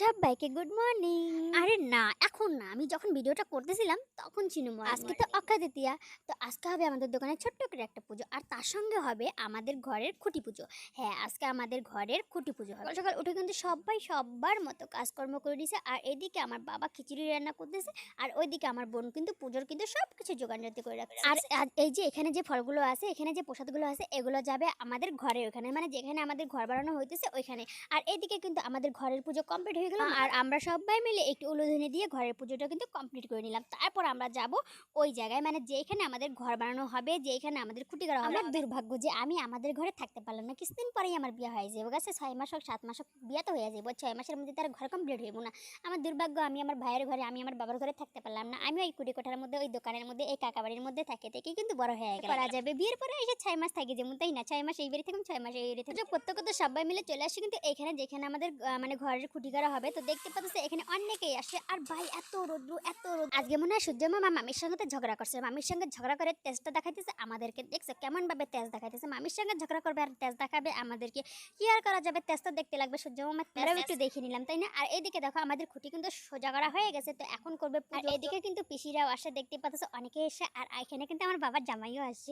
সবাইকে good morning. আরে না এখন না। আমি যখন ভিডিওটা করতেছিলাম তখন ছিল আজকে তো অক্ষয় তৃতীয়া তো আজকে হবে আমাদের দোকানে ছোট্ট করে একটা পুজো। আর তার সঙ্গে হবে আমাদের ঘরের খুঁটি পুজো। হ্যাঁ আজকে আমাদের ঘরের খুঁটি পুজো হবে। সকাল উঠে কিন্তু সবাই সবার মতো কাজকর্ম করে দিয়েছে আর এদিকে আমার বাবা খিচুড়ি রান্না করতেছে। আর ওইদিকে আমার বোন কিন্তু পুজোর কিন্তু সব কিছু জোগান জাতি করে রাখছে। আর এই যে এখানে যে ফলগুলো আছে এখানে যে প্রসাদগুলো আছে এগুলো যাবে আমাদের ঘরের ওখানে। মানে যেখানে আমাদের ঘর বানানো হইতেছে ওইখানে। আর এদিকে কিন্তু আমাদের ঘরের পুজো কমপ্লিট হয়ে গেল আর আমরা সবাই মিলে একটু উলুধুনি দিয়ে ঘরের পুজোটা কিন্তু কমপ্লিট করে নিলাম। তারপর আমরা যাব ওই জায়গায় মানে যেখানে আমাদের ঘর বানানো হবে যেখানে আমাদের খুঁটি করা হবে। দুর্ভাগ্য যে আমি আমাদের ঘরে থাকতে পারলাম না কিছুদিন পরেই আমার বিয়ে হয়ে যাবে। গেছে ছয় মাস হোক সাত মাস হোক বিয়ে তো হয়ে যাবে। ছয় মাসের মধ্যে তার ঘর কমপ্লিট হইব না। আমার দুর্ভাগ্য আমি আমার ভাইয়ের ঘরে আমি আমার বাবার ঘরে থাকতে পারলাম না। আমি ওই কুড়ি কোঠার মধ্যে ওই দোকানের মধ্যে এই কাকা বাড়ির মধ্যে থাকে থেকে কিন্তু বড় হয়ে গেল করা যাবে। বিয়ের পরে এসে ছয় মাস থাকি যেমন তাই না? ছয় মাস এই বাড়ি থাকুন ছয় মাস এই বাড়ি থাকুন। প্রত্যেক সবাই মিলে চলে আসে কিন্তু এখানে যেখানে আমাদের মানে ঘরের খুঁটি করা হবে। তো দেখতে পাচ্ছি এখানে অনেকেই আসে। আর ভাই এত রোদ্রু এত রোদ। আজকে মনে হয় সূর্য মামা মামির সঙ্গে ঝগড়া করছে। মামির সঙ্গে ঝগড়া করে তেজটা দেখাইতেছে আমাদেরকে দেখছে কেমন ভাবে তেজ দেখাইতেছে। মামির সঙ্গে ঝগড়া করবে আর তেজ দেখাবে আমাদেরকে কি আর করা যাবে? তেজটা দেখতে লাগবে সূর্য মামা তেরাও একটু দেখে নিলাম তাই না? আর এইদিকে দেখো আমাদের খুঁটি কিন্তু সোজা করা হয়ে গেছে। তো এখন করবে আর এদিকে কিন্তু পিসিরাও আসে দেখতে পাচ্ছ অনেকে এসে। আর এখানে কিন্তু আমার বাবার জামাইও আসছে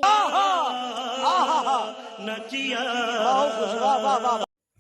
নচিয়া।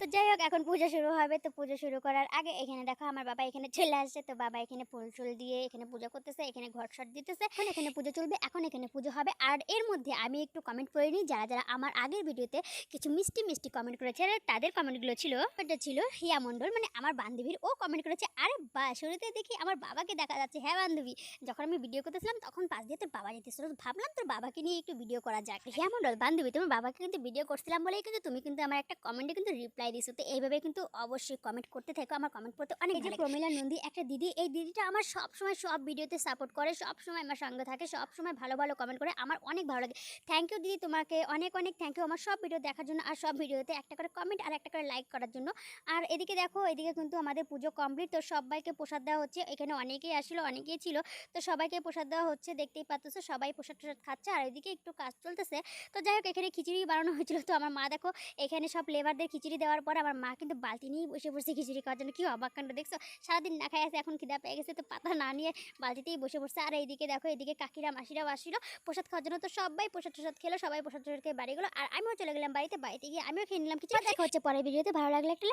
তো যাই হোক, এখন পুজো শুরু হবে। তো পুজো শুরু করার আগে এখানে দেখো আমার বাবা এখানে চলে আসছে। তো বাবা এখানে ফুল টুল দিয়ে এখানে পুজো করতেছে, এখানে ঘর সট দিতেছে। এখন এখানে পুজো চলবে, এখন এখানে পুজো হবে। আর এর মধ্যে আমি একটু কমেন্ট করে নিই, যারা যারা আমার আগের ভিডিওতে কিছু মিষ্টি মিষ্টি কমেন্ট করেছে, আর তাদের কমেন্টগুলো ছিল এটা ছিল হিয়া মণ্ডল। মানে আমার বান্ধবীর, ও কমেন্ট করেছে, আরে বা, শুরুতে দেখি আমার বাবাকে দেখা যাচ্ছে। হ্যাঁ বান্ধবী, যখন আমি ভিডিও করতেছিলাম, তখন পাশ দিয়ে তোর বাবা যেতেছিল। ভাবলাম তোর বাবাকে নিয়ে একটু ভিডিও করা যাক। হিয়া মণ্ডল, বান্ধবী তোমার বাবাকে কিন্তু ভিডিও করছিলাম বলেই কিন্তু তুমি কিন্তু আমার একটা কমেন্টে কিন্তু রিপ্লাই দিছো তো এইভাবে কিন্তু অবশ্যই কমেন্ট করতে থাকো আমার কমেন্ট পড়তে অনেক লাগে। প্রমিলা নন্দী একটা দিদি এই দিদিটা আমার সব সময় সব ভিডিওতে সাপোর্ট করে সব সময় আমার সঙ্গে থাকে সব সময় ভালো ভালো কমেন্ট করে আমার অনেক ভালো লাগে। থ্যাংক ইউ দিদি তোমাকে অনেক অনেক থ্যাংক ইউ আমার সব ভিডিও দেখার জন্য আর সব ভিডিওতে একটা করে কমেন্ট আর একটা করে লাইক করার জন্য। আর এদিকে দেখো এদিকে কিন্তু আমাদের পুজো কমপ্লিট তো সবাইকে প্রসাদ দেওয়া হচ্ছে। এখানে অনেকেই আসলো অনেকেই ছিল। তো সবাইকে প্রসাদ দেওয়া হচ্ছে দেখতেই পাচ্ছ সবাই প্রসাদ টসাদ খাচ্ছে। আর এদিকে একটু কাজ চলতেছে। তো যাই হোক এখানে খিচুড়ি বানানো হয়েছিল। তো আমার মা দেখো এখানে সব লেবারদের খিচুড়ি দেওয়ার পর আমার মা কিন্তু বালতি নিয়ে বসে বসে খিচুড়ি খাওয়ার জন্য। কি অবাক কাণ্ড দেখছ? সারাদিন না খাই আছে এখন খিদা পেয়ে গেছে তো পাতা না নিয়ে বালতিতেই বসে বসে আর এইদিকে দেখো এদিকে কাকিরা মাসিরাও আসছিল প্রসাদ খাওয়ার জন্য তো সবাই প্রসাদ প্রসাদ খেলো সবাই প্রসাদ প্রসাদ খেয়ে বাড়ি গেলো। আর আমিও চলে গেলাম বাড়িতে। বাড়িতে গিয়ে আমিও খেয়ে নিলাম কিছু দেখা হচ্ছে পরের ভিডিওতে। ভালো লাগলে একটা